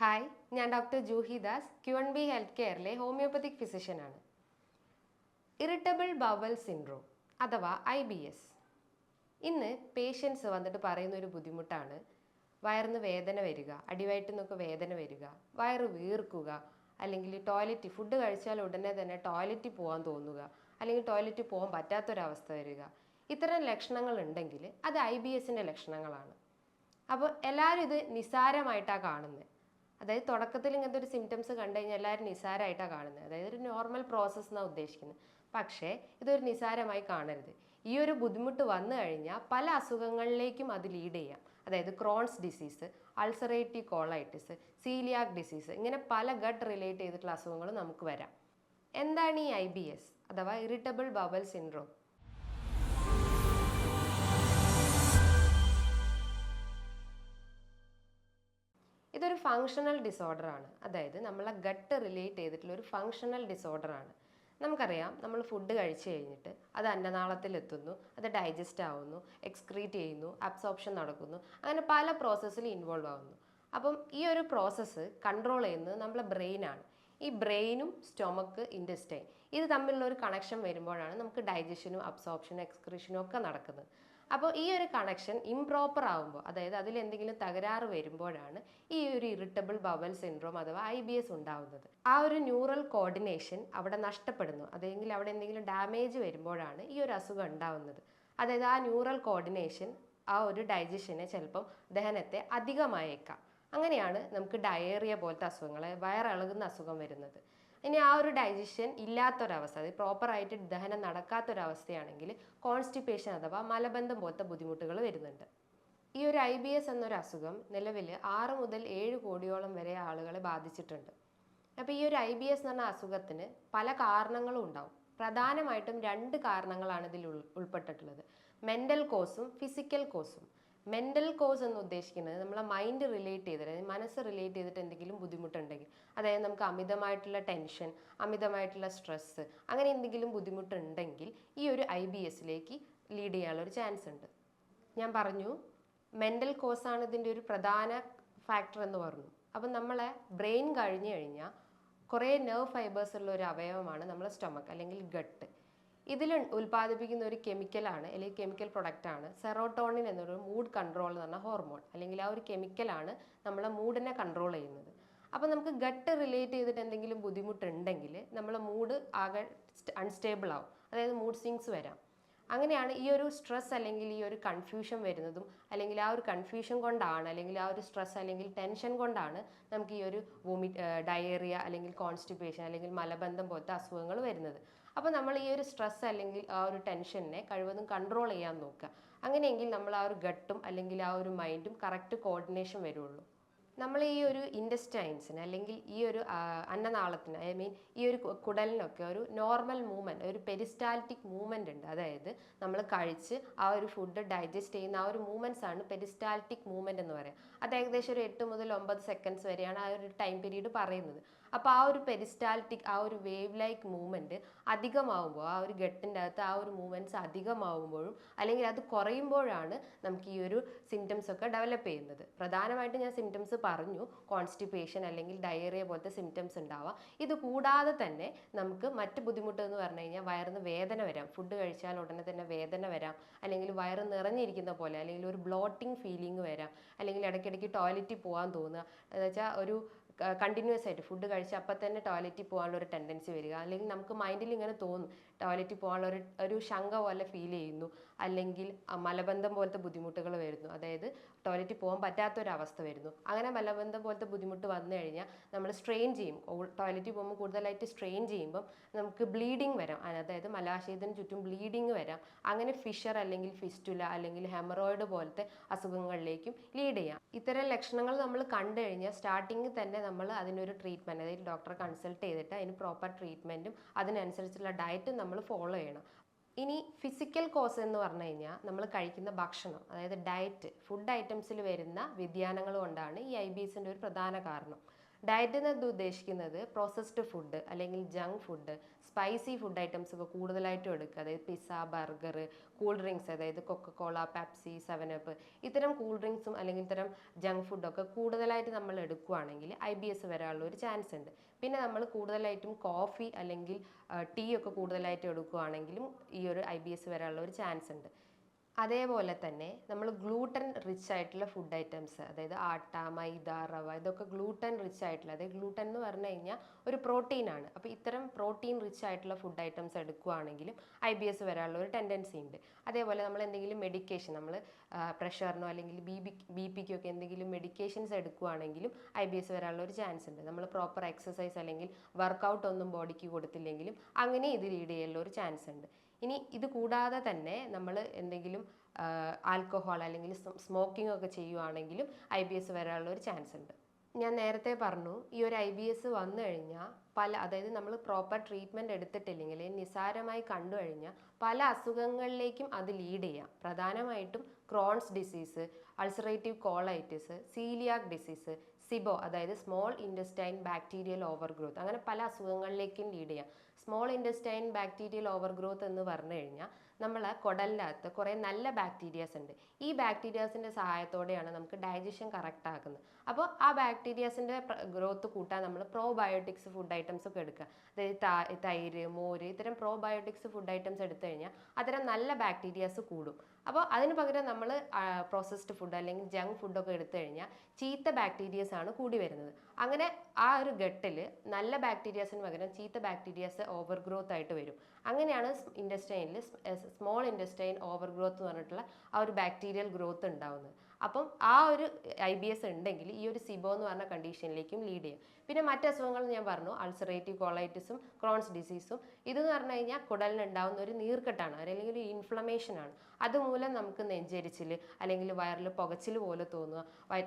Hi ഞാൻ doctor Juhi Das Q N B health കെയറിലെ homeopathic ഫിസിഷ്യനാണ് irritable bowel syndrome അഥവാ I B S ഇന്ന് patients വന്നിട്ട് പറയുന്ന ഒരു ബുദ്ധിമുട്ടാണ്. വയറിന് വേദന വരിക അടിവയറ്റിൽ നിന്നൊക്കെ വേദന വരിക വയറ് വീർക്കുക അല്ലെങ്കിൽ ടോയ്ലറ്റ് ഫുഡ് കഴിച്ചാൽ ഉടനെ തന്നെ ടോയ്ലറ്റിൽ പോകാൻ തോന്നുക അല്ലെങ്കിൽ ടോയ്ലറ്റിൽ പോകാൻ പറ്റാത്തൊരവസ്ഥ വരിക. ഇത്തരം ലക്ഷണങ്ങൾ ഉണ്ടെങ്കിൽ അത് ഐ ബി എസിന്റെ ലക്ഷണങ്ങളാണ്. അപ്പോൾ എല്ലാവരും ഇത് നിസ്സാരമായിട്ടാണ് കാണുന്നത്. അതായത് തുടക്കത്തിൽ ഇങ്ങനത്തെ ഒരു സിംറ്റംസ് കണ്ടു കഴിഞ്ഞാൽ എല്ലാവരും നിസ്സാരമായിട്ടാണ് കാണുന്നത്. അതായത് ഒരു നോർമൽ പ്രോസസ്സ് എന്നാണ് ഉദ്ദേശിക്കുന്നത് പക്ഷേ ഇതൊരു നിസാരമായി കാണരുത്. ഈ ഒരു ബുദ്ധിമുട്ട് വന്നു കഴിഞ്ഞാൽ പല അസുഖങ്ങളിലേക്കും അത് ലീഡ് ചെയ്യാം. അതായത് Crohn's disease ulcerative colitis coeliac disease ഇങ്ങനെ പല ഗട്ട് റിലേറ്റ് ചെയ്തിട്ടുള്ള അസുഖങ്ങൾ നമുക്ക് വരാം. എന്താണ് ഈ ഐ ബി എസ് അഥവാ ഇറിറ്റബിൾ ബവൽ സിൻഡ്രോം ഇതൊരു ഫങ്ഷണൽ ഡിസോർഡറാണ് അതായത് നമ്മളെ ഗട്ട് റിലേറ്റ് ചെയ്തിട്ടുള്ള ഒരു ഫങ്ഷണൽ ഡിസോർഡറാണ് നമുക്കറിയാം നമ്മൾ ഫുഡ് കഴിച്ചു കഴിഞ്ഞിട്ട് അത് അന്നനാളത്തിലെത്തുന്നു അത് ഡൈജസ്റ്റ് ആവുന്നു എക്സ്ക്രീറ്റ് ചെയ്യുന്നു അബ്സോർപ്ഷൻ നടക്കുന്നു അങ്ങനെ പല പ്രോസസ്സിൽ ഇൻവോൾവ് ആവുന്നു. അപ്പം ഈ ഒരു പ്രോസസ്സ് കൺട്രോൾ ചെയ്യുന്നത് നമ്മളെ ബ്രെയിനാണ് ഈ ബ്രെയിനും സ്റ്റൊമക്ക് ഇൻഡസ്റ്റൈൻ ഇത് തമ്മിലുള്ള ഒരു കണക്ഷൻ വരുമ്പോഴാണ് നമുക്ക് ഡൈജഷനും അബ്സോർപ്ഷനും എക്സ്ക്രീഷനും ഒക്കെ നടക്കുന്നത്. അപ്പോൾ ഈ ഒരു കണക്ഷൻ ഇംപ്രോപ്പർ ആകുമ്പോൾ അതായത് അതിൽ എന്തെങ്കിലും തകരാറ് വരുമ്പോഴാണ് ഈ ഒരു ഇറിറ്റബിൾ ബവൽ സിൻഡ്രോം അഥവാ ഐ ബി എസ് ഉണ്ടാവുന്നത്. ആ ഒരു ന്യൂറൽ കോർഡിനേഷൻ അവിടെ നഷ്ടപ്പെടുന്നു. അതെങ്കിൽ അവിടെ എന്തെങ്കിലും ഡാമേജ് വരുമ്പോഴാണ് ഈ ഒരു അസുഖം ഉണ്ടാവുന്നത്. അതായത് ആ ന്യൂറൽ കോർഡിനേഷൻ ആ ഒരു ഡൈജഷനെ ചിലപ്പം ദഹനത്തെ അധികമായേക്കാം. അങ്ങനെയാണ് നമുക്ക് ഡയേറിയ പോലത്തെ അസുഖങ്ങൾ വയറിളകുന്ന അസുഖം വരുന്നത്. ഇനി ആ ഒരു ഡൈജഷൻ ഇല്ലാത്തൊരവസ്ഥ അതായത് പ്രോപ്പറായിട്ട് ദഹനം നടക്കാത്തൊരവസ്ഥയാണെങ്കിൽ കോൺസ്റ്റിപ്പേഷൻ അഥവാ മലബന്ധം പോലത്തെ ബുദ്ധിമുട്ടുകൾ വരുന്നുണ്ട്. ഈ ഒരു ഐ ബി എസ് എന്നൊരു അസുഖം നിലവിൽ ആറ് മുതൽ ഏഴ് കോടിയോളം വരെ ആളുകളെ ബാധിച്ചിട്ടുണ്ട്. അപ്പോൾ ഈ ഒരു ഐ ബി എസ് എന്ന് പറഞ്ഞ അസുഖത്തിന് പല കാരണങ്ങളും ഉണ്ടാവും. പ്രധാനമായിട്ടും രണ്ട് കാരണങ്ങളാണ് ഇതിൽ ഉൾ ഉൾപ്പെട്ടിട്ടുള്ളത്. മെന്റൽ കോസും ഫിസിക്കൽ കോസും മെന്റൽ കോസ് എന്ന് ഉദ്ദേശിക്കുന്നത് നമ്മളെ മൈൻഡ് റിലേറ്റ് ചെയ്തിട്ട് മനസ്സ് റിലേറ്റ് ചെയ്തിട്ട് എന്തെങ്കിലും ബുദ്ധിമുട്ടുണ്ടെങ്കിൽ അതായത് നമുക്ക് അമിതമായിട്ടുള്ള ടെൻഷൻ അമിതമായിട്ടുള്ള സ്ട്രെസ്സ് അങ്ങനെ എന്തെങ്കിലും ബുദ്ധിമുട്ടുണ്ടെങ്കിൽ ഈ ഒരു ഐ ബി എസിലേക്ക് ലീഡ് ചെയ്യാനുള്ള ഒരു ചാൻസ് ഉണ്ട്. ഞാൻ പറഞ്ഞു മെന്റൽ കോസാണ് ഇതിന്റെ ഒരു പ്രധാന ഫാക്ടർ എന്ന് പറഞ്ഞു. അപ്പം നമ്മളെ ബ്രെയിൻ കഴിഞ്ഞു കഴിഞ്ഞാൽ കുറേ നെർവ് ഫൈബേഴ്സ് ഉള്ള ഒരു അവയവമാണ് നമ്മളെ സ്റ്റൊമക്ക് അല്ലെങ്കിൽ ഗട്ട് ഇതിൽ ഉൽപ്പാദിപ്പിക്കുന്ന ഒരു കെമിക്കലാണ് അല്ലെങ്കിൽ കെമിക്കൽ പ്രൊഡക്റ്റാണ് സെറോട്ടോണിൻ എന്നൊരു മൂഡ് കൺട്രോൾ എന്ന് പറഞ്ഞ ഹോർമോൺ അല്ലെങ്കിൽ ആ ഒരു കെമിക്കലാണ് നമ്മളെ മൂഡിനെ കൺട്രോൾ ചെയ്യുന്നത്. അപ്പോൾ നമുക്ക് ഗട്ട് റിലേറ്റ് ചെയ്തിട്ട് എന്തെങ്കിലും ബുദ്ധിമുട്ടുണ്ടെങ്കിൽ നമ്മളെ മൂഡ് ആകെ അൺസ്റ്റേബിൾ ആവും. അതായത് മൂഡ് സ്വിങ്സ് വരാം. അങ്ങനെയാണ് ഈ ഒരു സ്ട്രെസ് അല്ലെങ്കിൽ ഈ ഒരു കൺഫ്യൂഷൻ വരുന്നതും അല്ലെങ്കിൽ ആ ഒരു കൺഫ്യൂഷൻ കൊണ്ടാണ് അല്ലെങ്കിൽ ആ ഒരു സ്ട്രെസ് അല്ലെങ്കിൽ ടെൻഷൻ കൊണ്ടാണ് നമുക്ക് ഈ ഒരു വോമി ഡയേറിയ അല്ലെങ്കിൽ കോൺസ്റ്റിപ്പേഷൻ അല്ലെങ്കിൽ മലബന്ധം പോലത്തെ അസുഖങ്ങൾ വരുന്നത്. അപ്പോൾ നമ്മൾ ഈ ഒരു സ്ട്രെസ് അല്ലെങ്കിൽ ആ ഒരു ടെൻഷനെ കഴിവതും കൺട്രോൾ ചെയ്യാൻ നോക്കുക. അങ്ങനെയെങ്കിൽ നമ്മൾ ആ ഒരു ഗട്ടും അല്ലെങ്കിൽ ആ ഒരു മൈൻഡും കറക്റ്റ് കോർഡിനേഷൻ വരുള്ളൂ. നമ്മൾ ഈ ഒരു ഇൻഡസ്റ്റൈൻസിന് അല്ലെങ്കിൽ ഈ ഒരു അന്നനാളത്തിന് ഐ മീൻ ഈ ഒരു കുടലിനൊക്കെ ഒരു നോർമൽ മൂവ്മെന്റ് ഒരു പെരിസ്റ്റാൽറ്റിക് മൂവ്മെന്റ് ഉണ്ട്. അതായത് നമ്മൾ കഴിച്ച് ആ ഒരു ഫുഡ് ഡൈജസ്റ്റ് ചെയ്യുന്ന ആ ഒരു മൂവ്മെന്റ്സ് ആണ് പെരിസ്റ്റാൽറ്റിക് മൂവ്മെന്റ് എന്ന് പറയുക അത് ഏകദേശം ഒരു എട്ട് മുതൽ ഒമ്പത് സെക്കൻഡ്സ് വരെയാണ് ആ ഒരു ടൈം പീരീഡ് പറയുന്നത്. അപ്പോൾ ആ ഒരു പെരിസ്റ്റാൽറ്റിക് ആ ഒരു വേവ് ലൈക്ക് മൂവ്മെന്റ് അധികമാവുമ്പോൾ ആ ഒരു ഗട്ടിന്റെ അകത്ത് ആ ഒരു മൂവ്മെന്റ്സ് അധികമാവുമ്പോഴും അല്ലെങ്കിൽ അത് കുറയുമ്പോഴാണ് നമുക്ക് ഈ ഒരു സിംറ്റംസ് ഒക്കെ ഡെവലപ്പ് ചെയ്യുന്നത്. പ്രധാനമായിട്ടും ഞാൻ സിംറ്റംസ് പറഞ്ഞു. കോൺസ്റ്റിപ്പേഷൻ അല്ലെങ്കിൽ ഡയറിയ പോലത്തെ സിംറ്റംസ് ഉണ്ടാവാം. ഇത് കൂടാതെ തന്നെ നമുക്ക് മറ്റ് ബുദ്ധിമുട്ട് എന്ന് പറഞ്ഞു കഴിഞ്ഞാൽ വയറിന് വേദന വരാം. ഫുഡ് കഴിച്ചാൽ ഉടനെ തന്നെ വേദന വരാം. അല്ലെങ്കിൽ വയറ് നിറഞ്ഞിരിക്കുന്ന പോലെ അല്ലെങ്കിൽ ഒരു ബ്ലോട്ടിംഗ് ഫീലിംഗ് വരാം. അല്ലെങ്കിൽ ഇടയ്ക്കിടയ്ക്ക് ടോയ്ലറ്റിൽ പോകാൻ തോന്നുക. എന്ന് വെച്ചാൽ ഒരു കണ്ടിന്യൂസ് ആയിട്ട് ഫുഡ് കഴിച്ച് അപ്പം തന്നെ ടോയ്ലറ്റിൽ പോകാനുള്ള ഒരു ടെൻഡൻസി വരിക. അല്ലെങ്കിൽ നമുക്ക് മൈൻഡിൽ ഇങ്ങനെ തോന്നും ടോയ്ലറ്റിൽ പോകാനുള്ള ഒരു ഒരു ശങ്ക പോലെ ഫീൽ ചെയ്യുന്നു. അല്ലെങ്കിൽ മലബന്ധം പോലത്തെ ബുദ്ധിമുട്ടുകൾ വരുന്നു. അതായത് ടോയ്ലറ്റിൽ പോകാൻ പറ്റാത്തൊരവസ്ഥ വരുന്നു. അങ്ങനെ മലബന്ധം പോലത്തെ ബുദ്ധിമുട്ട് വന്നു കഴിഞ്ഞാൽ നമ്മൾ സ്ട്രെയിൻ ചെയ്യും. ടോയ്ലറ്റിൽ പോകുമ്പോൾ കൂടുതലായിട്ട് സ്ട്രെയിൻ ചെയ്യുമ്പം നമുക്ക് ബ്ലീഡിങ് വരാം. അതായത് മലാശയത്തിന് ചുറ്റും ബ്ലീഡിങ് വരാം. അങ്ങനെ ഫിഷർ അല്ലെങ്കിൽ ഫിസ്റ്റുല അല്ലെങ്കിൽ ഹെമറോയിഡ് പോലത്തെ അസുഖങ്ങളിലേക്കും ലീഡ് ചെയ്യാം. ഇത്തരം ലക്ഷണങ്ങൾ നമ്മൾ കണ്ടു കഴിഞ്ഞാൽ സ്റ്റാർട്ടിങ്ങിൽ തന്നെ നമ്മൾ അതിനൊരു ട്രീറ്റ്മെന്റ് അതായത് ഡോക്ടറെ കൺസൾട്ട് ചെയ്തിട്ട് അതിന് പ്രോപ്പർ ട്രീറ്റ്മെന്റും അതിനനുസരിച്ചുള്ള ഡയറ്റും നമ്മൾ ഫോളോ ചെയ്യണം. ഇനി ഫിസിക്കൽ കോസ് എന്ന് പറഞ്ഞു കഴിഞ്ഞാൽ നമ്മൾ കഴിക്കുന്ന ഭക്ഷണം അതായത് ഡയറ്റ് ഫുഡ് ഐറ്റംസിൽ വരുന്ന വ്യതിയാനങ്ങൾ കൊണ്ടാണ് ഈ ഐ ബി എസിന്റെ ഒരു പ്രധാന കാരണം. ഡയറ്റ് എന്നത് ഉദ്ദേശിക്കുന്നത്? പ്രോസസ്ഡ് ഫുഡ് അല്ലെങ്കിൽ junk food spicy food items ഒക്കെ കൂടുതലായിട്ടും എടുക്കുക. അതായത് പിസ്സ ബർഗർ കൂൾ ഡ്രിങ്ക്സ് അതായത് കൊക്കക്കോള പെപ്സി അപ്പ് ഇത്തരം കൂൾ ഡ്രിങ്ക്സും അല്ലെങ്കിൽ ഇത്തരം ജങ്ക് ഫുഡൊക്കെ കൂടുതലായിട്ട് നമ്മൾ എടുക്കുകയാണെങ്കിൽ ഐ ബി എസ് വരാനുള്ള ഒരു ചാൻസ് ഉണ്ട്. പിന്നെ നമ്മൾ കൂടുതലായിട്ടും കോഫി അല്ലെങ്കിൽ ടീ ഒക്കെ കൂടുതലായിട്ട് എടുക്കുകയാണെങ്കിലും ഈ ഒരു ഐ ബി എസ് വരാനുള്ള ഒരു ചാൻസ് ഉണ്ട്. അതേപോലെ തന്നെ നമ്മൾ ഗ്ലൂട്ടൻ റിച്ച് ആയിട്ടുള്ള ഫുഡ് ഐറ്റംസ് അതായത് ആട്ട മൈദ റവ ഇതൊക്കെ ഗ്ലൂട്ടൻ റിച്ച് ആയിട്ടുള്ള അതായത് ഗ്ലൂട്ടൻ എന്ന് പറഞ്ഞു കഴിഞ്ഞാൽ ഒരു പ്രോട്ടീനാണ് അപ്പോൾ ഇത്തരം പ്രോട്ടീൻ റിച്ച് ആയിട്ടുള്ള ഫുഡ് ഐറ്റംസ് എടുക്കുകയാണെങ്കിലും ഐ ബി എസ് വരാനുള്ള ഒരു ടെൻഡൻസി ഉണ്ട്. അതേപോലെ നമ്മൾ എന്തെങ്കിലും മെഡിക്കേഷൻ നമ്മൾ പ്രഷറിനോ അല്ലെങ്കിൽ ബി ബി ബി പിക്കോ ഒക്കെ എന്തെങ്കിലും മെഡിക്കേഷൻസ് എടുക്കുകയാണെങ്കിലും ഐ ബി എസ് വരാനുള്ള ഒരു ചാൻസ് ഉണ്ട്. നമ്മൾ പ്രോപ്പർ എക്സസൈസ് അല്ലെങ്കിൽ വർക്കൗട്ട് ഒന്നും ബോഡിക്ക് കൊടുത്തില്ലെങ്കിലും അങ്ങനെ ഇത് ലീഡ് ചെയ്യാനുള്ള ഒരു ചാൻസ് ഉണ്ട്. ഇനി ഇത് കൂടാതെ തന്നെ നമ്മൾ എന്തെങ്കിലും ആൽക്കഹോൾ അല്ലെങ്കിൽ സ്മോക്കിംഗ് ഒക്കെ ചെയ്യുവാണെങ്കിലും ഐ ബി എസ് വരാനുള്ള ഒരു ചാൻസ് ഉണ്ട്. ഞാൻ നേരത്തെ പറഞ്ഞു ഈ ഒരു ഐ ബി എസ് വന്നു കഴിഞ്ഞാൽ പല അതായത് നമ്മൾ പ്രോപ്പർ ട്രീറ്റ്മെന്റ് എടുത്തിട്ടില്ലെങ്കിൽ നിസാരമായി കണ്ടു കഴിഞ്ഞാൽ പല അസുഖങ്ങളിലേക്കും അത് ലീഡ് ചെയ്യാം. പ്രധാനമായിട്ടും Crohn's disease ulcerative colitis coeliac disease SIBO അതായത് small intestine bacterial over growth അങ്ങനെ പല അസുഖങ്ങളിലേക്കും ലീഡ് ചെയ്യാം. സ്മോൾ ഇൻഡസ്റ്റൈൻ ബാക്ടീരിയൽ ഓവർഗ്രോത്ത് എന്ന് പറഞ്ഞു കഴിഞ്ഞാൽ നമ്മൾ കുടലിന്റെ അകത്ത് കുറേ നല്ല ബാക്ടീരിയാസ് ഉണ്ട്. ഈ ബാക്ടീരിയാസിന്റെ സഹായത്തോടെയാണ് നമുക്ക് ഡൈജഷൻ കറക്റ്റ് ആക്കുന്നത്. അപ്പോൾ ആ ബാക്ടീരിയാസിന്റെ ഗ്രോത്ത് കൂട്ടാൻ നമ്മൾ പ്രോബയോട്ടിക്സ് ഫുഡ് ഐറ്റംസ് ഒക്കെ എടുക്കുക. അതായത് തൈര് മോര് ഇത്തരം പ്രോബയോട്ടിക്സ് ഫുഡ് ഐറ്റംസ് എടുത്തു കഴിഞ്ഞാൽ അത്തരം നല്ല ബാക്ടീരിയാസ് കൂടും. അപ്പോൾ അതിന് പകരം നമ്മൾ പ്രോസസ്ഡ് ഫുഡ് അല്ലെങ്കിൽ ജങ്ക് ഫുഡൊക്കെ എടുത്തു കഴിഞ്ഞാൽ ചീത്ത ബാക്ടീരിയസ് ആണ് കൂടി വരുന്നത്. അങ്ങനെ ആ ഒരു ഗട്ടിൽ നല്ല ബാക്ടീരിയാസിന് പകരം ചീത്ത ബാക്ടീരിയാസ് ഓവർ ഗ്രോത്ത് ആയിട്ട് വരും. അങ്ങനെയാണ് ഇൻഡസ്റ്റൈനിൽ സ്മോൾ ഇൻഡസ്റ്റൈൻ ഓവർ ഗ്രോത്ത് എന്ന് പറഞ്ഞിട്ടുള്ള ആ ഒരു ബാക്ടീരിയൽ ഗ്രോത്ത് ഉണ്ടാവുന്നത്. അപ്പം ആ ഒരു ഐ ബി എസ് ഉണ്ടെങ്കിൽ ഈ ഒരു സിബോ എന്ന് പറഞ്ഞ കണ്ടീഷനിലേക്കും ലീഡ് ചെയ്യും. പിന്നെ മറ്റ് അസുഖങ്ങൾ ഞാൻ പറഞ്ഞു. അൾസറേറ്റീവ് കോളൈറ്റിസും ക്രോൺസ് ഡിസീസും ഇതെന്ന് പറഞ്ഞു കഴിഞ്ഞാൽ കുടലിനുണ്ടാവുന്ന ഒരു നീർക്കെട്ടാണ്. അല്ലെങ്കിൽ ഒരു ഇൻഫ്ലമേഷൻ ആണ്. അതുമൂലം നമുക്ക് നെഞ്ചരിച്ചിൽ അല്ലെങ്കിൽ വയറിൽ പുകച്ചിൽ പോലെ തോന്നുക.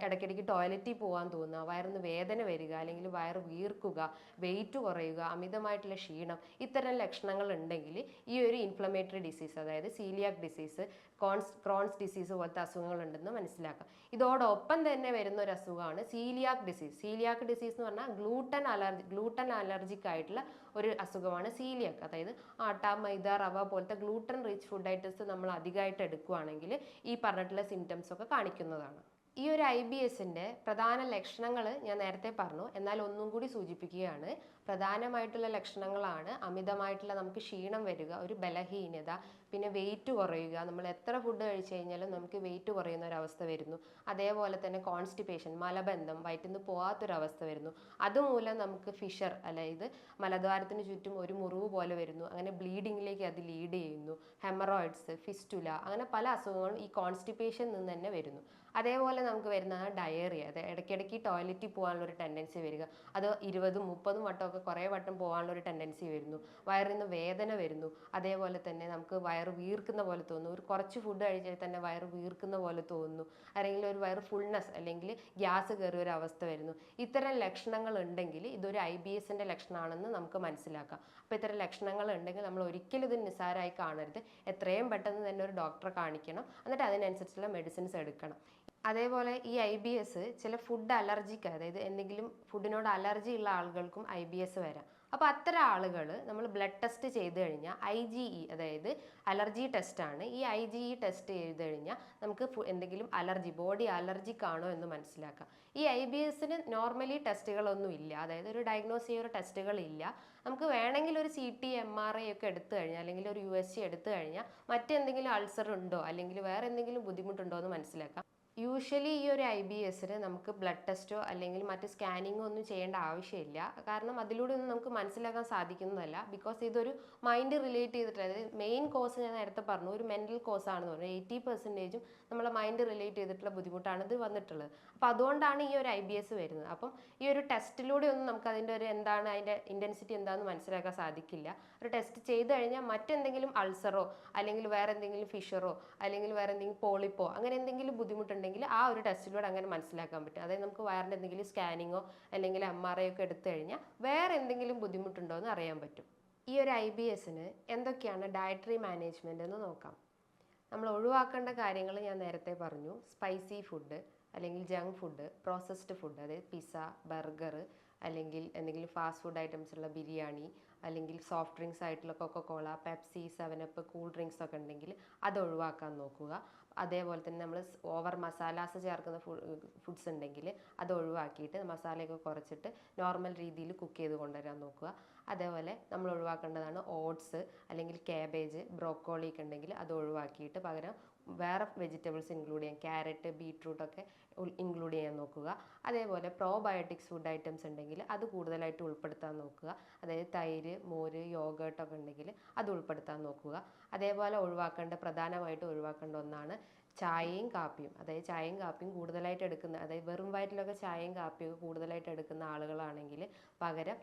ഇടയ്ക്കിടയ്ക്ക് ടോയ്ലറ്റിൽ പോകാൻ തോന്നുക. വയറിന് വേദന വരിക അല്ലെങ്കിൽ വയറ് വീർക്കുക വെയിറ്റ് കുറയുക അമിതമായിട്ടുള്ള ക്ഷീണം ഇത്തരം ലക്ഷണങ്ങൾ ഉണ്ടെങ്കിൽ ഈ ഒരു ഇൻഫ്ലമേറ്ററി ഡിസീസ് അതായത് coeliac disease Crohn's Crohn's disease പോലത്തെ അസുഖങ്ങളുണ്ടെന്ന് മനസ്സിലാക്കാം. ഇതോടൊപ്പം തന്നെ വരുന്ന ഒരു അസുഖമാണ് സീലിയാക് ഡിസീസ് സീലിയാക് ഡിസീസ് എന്ന് പറഞ്ഞാൽ ഗ്ലൂട്ടൻ അലർജി ഗ്ലൂട്ടൻ അലർജിക് ആയിട്ടുള്ള ഒരു അസുഖമാണ് സീലിയാക് അതായത് ആട്ട മൈദ റവ പോലത്തെ ഗ്ലൂട്ടൻ റിച്ച് ഫുഡ് ഐറ്റംസ് നമ്മൾ അധികമായിട്ട് എടുക്കുകയാണെങ്കിൽ ഈ പറഞ്ഞിട്ടുള്ള സിംറ്റംസ് ഒക്കെ കാണിക്കുന്നതാണ്. ഈ ഒരു ഐ ബി എസിന്റെ പ്രധാന ലക്ഷണങ്ങൾ ഞാൻ നേരത്തെ പറഞ്ഞു. എന്നാൽ ഒന്നും കൂടി സൂചിപ്പിക്കുകയാണ്. പ്രധാനമായിട്ടുള്ള ലക്ഷണങ്ങളാണ് അമിതമായിട്ടുള്ള നമുക്ക് ക്ഷീണം വരിക ഒരു ബലഹീനത പിന്നെ വെയിറ്റ് കുറയുക. നമ്മൾ എത്ര ഫുഡ് കഴിച്ചു കഴിഞ്ഞാലും നമുക്ക് വെയിറ്റ് കുറയുന്ന ഒരു അവസ്ഥ വരുന്നു. അതേപോലെ തന്നെ കോൺസ്റ്റിപ്പേഷൻ മലബന്ധം വയറ്റിൽ നിന്ന് പോകാത്തൊരവസ്ഥ വരുന്നു. അതുമൂലം നമുക്ക് ഫിഷർ അതായത് മലദ്വാരത്തിന് ചുറ്റും ഒരു മുറിവ് പോലെ വരുന്നു. അങ്ങനെ ബ്ലീഡിങ്ങിലേക്ക് അത് ലീഡ് ചെയ്യുന്നു. ഹെമറോയിഡ്സ് ഫിസ്റ്റുല അങ്ങനെ പല അസുഖങ്ങളും ഈ കോൺസ്റ്റിപ്പേഷൻ നിന്ന് തന്നെ വരുന്നു. അതേപോലെ നമുക്ക് വരുന്നതാണ് ഡയറിയ അത് ഇടയ്ക്കിടയ്ക്ക് ടോയ്ലറ്റിൽ പോകാനുള്ള ഒരു ടെൻഡൻസി വരിക. അത് ഇരുപതും മുപ്പതും വട്ടമൊക്കെ കുറേ വട്ടം പോകാനുള്ള ഒരു ടെൻഡൻസി വരുന്നു. വയറിൽ നിന്ന് വേദന വരുന്നു. അതേപോലെ തന്നെ നമുക്ക് വയറ് വീർക്കുന്ന പോലെ തോന്നുന്നു. ഒരു കുറച്ച് ഫുഡ് കഴിച്ചാൽ തന്നെ വയറ് വീർക്കുന്ന പോലെ തോന്നുന്നു. അല്ലെങ്കിൽ ഒരു വയറ് ഫുൾനെസ് അല്ലെങ്കിൽ ഗ്യാസ് കയറിയ ഒരു അവസ്ഥ വരുന്നു. ഇത്തരം ലക്ഷണങ്ങൾ ഉണ്ടെങ്കിൽ ഇതൊരു ഐ ബി എസിന്റെ ലക്ഷണമാണെന്ന് നമുക്ക് മനസ്സിലാക്കാം. അപ്പോൾ ഇത്തരം ലക്ഷണങ്ങൾ ഉണ്ടെങ്കിൽ നമ്മൾ ഒരിക്കലും ഇത് നിസ്സാരമായി കാണരുത്. എത്രയും പെട്ടെന്ന് തന്നെ ഒരു ഡോക്ടറെ കാണിക്കണം. എന്നിട്ട് അതിനനുസരിച്ചുള്ള മെഡിസിൻസ് എടുക്കണം. അതേപോലെ ഈ ഐ ബി എസ് ചില ഫുഡ് അലർജിക്ക് അതായത് എന്തെങ്കിലും ഫുഡിനോട് അലർജി ഉള്ള ആളുകൾക്കും ഐ ബി എസ് വരാം. അപ്പോൾ അത്തരം ആളുകൾ നമ്മൾ ബ്ലഡ് ടെസ്റ്റ് ചെയ്ത് കഴിഞ്ഞാൽ ഐ ജി ഇ അതായത് അലർജി ടെസ്റ്റാണ് ഈ ഐ ജി ഇ ടെസ്റ്റ് ചെയ്ത് കഴിഞ്ഞാൽ നമുക്ക് എന്തെങ്കിലും അലർജി ബോഡി അലർജിക്ക് ആണോ എന്ന് മനസ്സിലാക്കാം. ഈ ഐ ബി എസിന് നോർമലി ടെസ്റ്റുകളൊന്നും ഇല്ല. അതായത് ഒരു ഡയഗ്നോസ് ചെയ്യുന്ന ടെസ്റ്റുകൾ ഇല്ല. നമുക്ക് വേണമെങ്കിൽ ഒരു C T M R I ഒക്കെ എടുത്തു കഴിഞ്ഞാൽ അല്ലെങ്കിൽ ഒരു യു എസ് സി എടുത്തു കഴിഞ്ഞാൽ മറ്റെന്തെങ്കിലും അൾസർ ഉണ്ടോ അല്ലെങ്കിൽ വേറെ എന്തെങ്കിലും ബുദ്ധിമുട്ടുണ്ടോ എന്ന് മനസ്സിലാക്കാം. യൂഷ്വലി ഈ ഒരു ഐ ബി എസിന് നമുക്ക് ബ്ലഡ് ടെസ്റ്റോ അല്ലെങ്കിൽ മറ്റ് സ്കാനിങ്ങോ ഒന്നും ചെയ്യേണ്ട ആവശ്യമില്ല. കാരണം അതിലൂടെ ഒന്നും നമുക്ക് മനസ്സിലാക്കാൻ സാധിക്കുന്നതല്ല. ബിക്കോസ് ഇതൊരു മൈൻഡ് റിലേറ്റ് ചെയ്തിട്ട് അതായത് മെയിൻ കോസ് ഞാൻ നേരത്തെ പറഞ്ഞു ഒരു മെന്റൽ കോസ് ആണെന്ന് പറഞ്ഞു. എയ്റ്റി പെർസെന്റേജും നമ്മളെ മൈൻഡ് റിലേറ്റ് ചെയ്തിട്ടുള്ള ബുദ്ധിമുട്ടാണ് ഇത് വന്നിട്ടുള്ളത്. അപ്പോൾ അതുകൊണ്ടാണ് ഈ ഒരു ഐ ബി എസ് വരുന്നത്. അപ്പം ഈ ഒരു ടെസ്റ്റിലൂടെ ഒന്നും നമുക്ക് അതിന്റെ ഒരു എന്താണ് അതിന്റെ ഇന്റൻസിറ്റി എന്താണെന്ന് മനസ്സിലാക്കാൻ സാധിക്കില്ല. ഒരു ടെസ്റ്റ് ചെയ്ത് കഴിഞ്ഞാൽ മറ്റെന്തെങ്കിലും അൾസറോ അല്ലെങ്കിൽ വേറെ എന്തെങ്കിലും ഫിഷറോ അല്ലെങ്കിൽ വേറെ എന്തെങ്കിലും പോളിപ്പോ അങ്ങനെ എന്തെങ്കിലും ബുദ്ധിമുട്ടുണ്ടെങ്കിൽ ആ ഒരു ടെസ്റ്റിലൂടെ അങ്ങനെ മനസ്സിലാക്കാൻ പറ്റും. അതായത് നമുക്ക് വയറിന്റെ എന്തെങ്കിലും സ്കാനിങ്ങോ അല്ലെങ്കിൽ എം ആർ ഐ ഒക്കെ എടുത്തു കഴിഞ്ഞാൽ വേറെ എന്തെങ്കിലും ബുദ്ധിമുട്ടുണ്ടോ എന്ന് അറിയാൻ പറ്റും. ഈ ഒരു ഐ ബി എസിന് എന്തൊക്കെയാണ് ഡയറ്ററി മാനേജ്മെന്റ് എന്ന് നോക്കാം. നമ്മൾ ഒഴിവാക്കേണ്ട കാര്യങ്ങൾ ഞാൻ നേരത്തെ പറഞ്ഞു. സ്പൈസി ഫുഡ് അല്ലെങ്കിൽ ജങ്ക് ഫുഡ് പ്രോസസ്ഡ് ഫുഡ് അതായത് പിസ്സ ബർഗർ അല്ലെങ്കിൽ എന്തെങ്കിലും ഫാസ്റ്റ് ഫുഡ് ഐറ്റംസ് ഉള്ള ബിരിയാണി അല്ലെങ്കിൽ സോഫ്റ്റ് ഡ്രിങ്ക്സ് ആയിട്ടുള്ള Coca Cola Pepsi seven up cool drinks ഒക്കെ ഉണ്ടെങ്കിൽ അത് ഒഴിവാക്കാൻ നോക്കുക. അതേപോലെ തന്നെ നമ്മൾ ഓവർ മസാലാസ് ചേർക്കുന്ന ഫുഡ്സ് ഉണ്ടെങ്കിൽ അത് ഒഴിവാക്കിയിട്ട് മസാലയൊക്കെ കുറച്ചിട്ട് നോർമൽ രീതിയിൽ കുക്ക് ചെയ്ത് കൊണ്ടുവരാൻ നോക്കുക. അതേപോലെ നമ്മൾ ഒഴിവാക്കേണ്ടതാണ് ഓട്സ് അല്ലെങ്കിൽ കാബേജ് ബ്രോക്കോളി ഒക്കെ ഉണ്ടെങ്കിൽ അത് ഒഴിവാക്കിയിട്ട് പകരം വേറെ വെജിറ്റബിൾസ് ഇൻക്ലൂഡ് ചെയ്യാം. ക്യാരറ്റ് ബീറ്റ്റൂട്ട് ഒക്കെ ഇൻക്ലൂഡ് ചെയ്യാൻ നോക്കുക. അതേപോലെ പ്രോബയോട്ടിക്സ് ഫുഡ് ഐറ്റംസ് ഉണ്ടെങ്കിൽ അത് കൂടുതലായിട്ട് ഉൾപ്പെടുത്താൻ നോക്കുക. അതായത് തൈര് മോര് യോഗേർട്ട് ഒക്കെ ഉണ്ടെങ്കിൽ അത് ഉൾപ്പെടുത്താൻ നോക്കുക. അതേപോലെ ഒഴിവാക്കേണ്ട പ്രധാനമായിട്ട് ഒഴിവാക്കേണ്ട ഒന്നാണ് ചായയും കാപ്പിയും. അതായത് ചായയും കാപ്പിയും കൂടുതലായിട്ട് എടുക്കുന്ന അതായത് വെറും വയറ്റിലൊക്കെ ചായയും കാപ്പിയും കൂടുതലായിട്ട് എടുക്കുന്ന ആളുകളാണെങ്കിൽ പകരം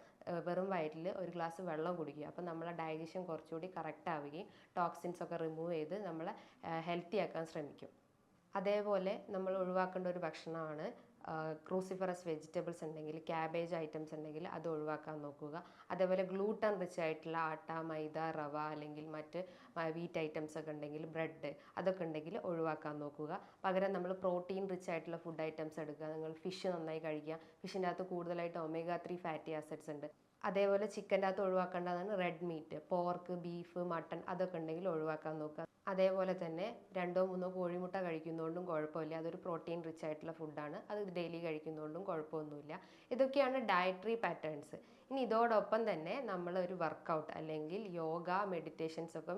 വെറും വയറ്റിൽ ഒരു ഗ്ലാസ് വെള്ളം കുടിക്കുക. അപ്പം നമ്മളെ ഡൈജഷൻ കുറച്ചുകൂടി കറക്റ്റ് ആവുകയും ടോക്സിൻസ് ഒക്കെ റിമൂവ് ചെയ്ത് നമ്മളെ ഹെൽത്തി ആക്കാൻ ശ്രമിക്കും. അതേപോലെ നമ്മൾ ഒഴിവാക്കേണ്ട ഒരു ഭക്ഷണമാണ് ക്രൂസിഫറസ് വെജിറ്റബിൾസ് ഉണ്ടെങ്കിൽ ക്യാബേജ് ഐറ്റംസ് ഉണ്ടെങ്കിൽ അത് ഒഴിവാക്കാൻ നോക്കുക. അതേപോലെ ഗ്ലൂട്ടൺ റിച്ച് ആയിട്ടുള്ള ആട്ട മൈദ റവ അല്ലെങ്കിൽ മറ്റ് വീറ്റ് ഐറ്റംസ് ഒക്കെ ഉണ്ടെങ്കിൽ ബ്രെഡ് അതൊക്കെ ഉണ്ടെങ്കിൽ ഒഴിവാക്കാൻ നോക്കുക. പകരം നമ്മൾ പ്രോട്ടീൻ റിച്ച് ആയിട്ടുള്ള ഫുഡ് ഐറ്റംസ് എടുക്കുക. നിങ്ങൾ ഫിഷ് നന്നായി കഴിക്കുക. ഫിഷിന്റെ അകത്ത് കൂടുതലായിട്ട് ഒമേഗ ത്രീ ഫാറ്റി ആസിഡ്സ് ഉണ്ട്. അതേപോലെ ചിക്കന്റെ അകത്ത് ഒഴിവാക്കേണ്ടതാണ് red meat pork beef mutton അതൊക്കെ ഉണ്ടെങ്കിൽ ഒഴിവാക്കാൻ നോക്കുക. അതേപോലെ തന്നെ രണ്ടോ മൂന്നോ കോഴിമുട്ട കഴിക്കുന്നതുകൊണ്ടും കുഴപ്പമില്ല. അതൊരു പ്രോട്ടീൻ റിച്ച് ആയിട്ടുള്ള ഫുഡാണ് അത് ഡെയിലി കഴിക്കുന്നതുകൊണ്ടും കുഴപ്പമൊന്നുമില്ല. ഇതൊക്കെയാണ് ഡയറ്ററി പാറ്റേൺസ് ഇനി ഇതോടൊപ്പം തന്നെ നമ്മൾ ഒരു വർക്കൗട്ട് അല്ലെങ്കിൽ യോഗ മെഡിറ്റേഷൻസ് ഒക്കെ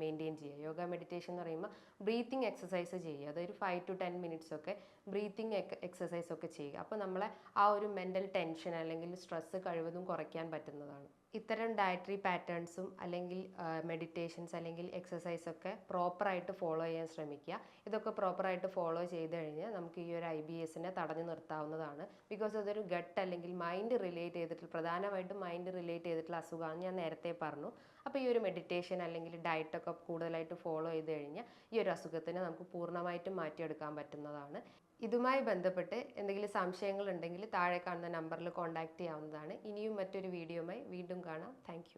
മെയിന്റെയിൻ ചെയ്യുക. യോഗ മെഡിറ്റേഷൻ എന്ന് പറയുമ്പോൾ ബ്രീത്തിങ് എക്സസൈസ് ചെയ്യുക. അതൊരു ഫൈവ് ടു ടെൻ മിനിറ്റ്സ് ഒക്കെ ബ്രീത്തിങ് എക്സസൈസ് ഒക്കെ ചെയ്യുക. അപ്പോൾ നമ്മളെ ആ ഒരു മെന്റൽ ടെൻഷൻ അല്ലെങ്കിൽ സ്ട്രെസ്സ് കഴിവതും കുറയ്ക്കാൻ പറ്റുന്നതാണ്. ഇത്തരം ഡയറ്ററി പാറ്റേൺസും അല്ലെങ്കിൽ മെഡിറ്റേഷൻസ് അല്ലെങ്കിൽ എക്സസൈസ് ഒക്കെ പ്രോപ്പറായിട്ട് ഫോളോ ചെയ്യാൻ ശ്രമിക്കുക. ഇതൊക്കെ പ്രോപ്പറായിട്ട് ഫോളോ ചെയ്ത് കഴിഞ്ഞാൽ നമുക്ക് ഈ ഒരു ഐ ബി എസിനെ തടഞ്ഞു നിർത്താവുന്നതാണ്. ബിക്കോസ് അതൊരു ഗട്ട് അല്ലെങ്കിൽ മൈൻഡ് റിലേറ്റ് ചെയ്തിട്ടുള്ള പ്രധാനമായിട്ടും മൈൻഡ് റിലേറ്റ് ചെയ്തിട്ടുള്ള അസുഖമാണ് ഞാൻ നേരത്തെ പറഞ്ഞു. അപ്പോൾ ഈ ഒരു മെഡിറ്റേഷൻ അല്ലെങ്കിൽ ഡയറ്റൊക്കെ കൂടുതലായിട്ട് ഫോളോ ചെയ്ത് കഴിഞ്ഞാൽ ഈ ഒരു അസുഖത്തിനെ നമുക്ക് പൂർണമായിട്ടും മാറ്റിയെടുക്കാൻ പറ്റുന്നതാണ്. ഇതുമായി ബന്ധപ്പെട്ട് എന്തെങ്കിലും സംശയങ്ങൾ ഉണ്ടെങ്കിൽ താഴെ കാണുന്ന നമ്പറിൽ കോൺടാക്റ്റ് ചെയ്യാവുന്നതാണ്. ഇനിയും മറ്റൊരു വീഡിയോയുമായി വീണ്ടും കാണാം. താങ്ക്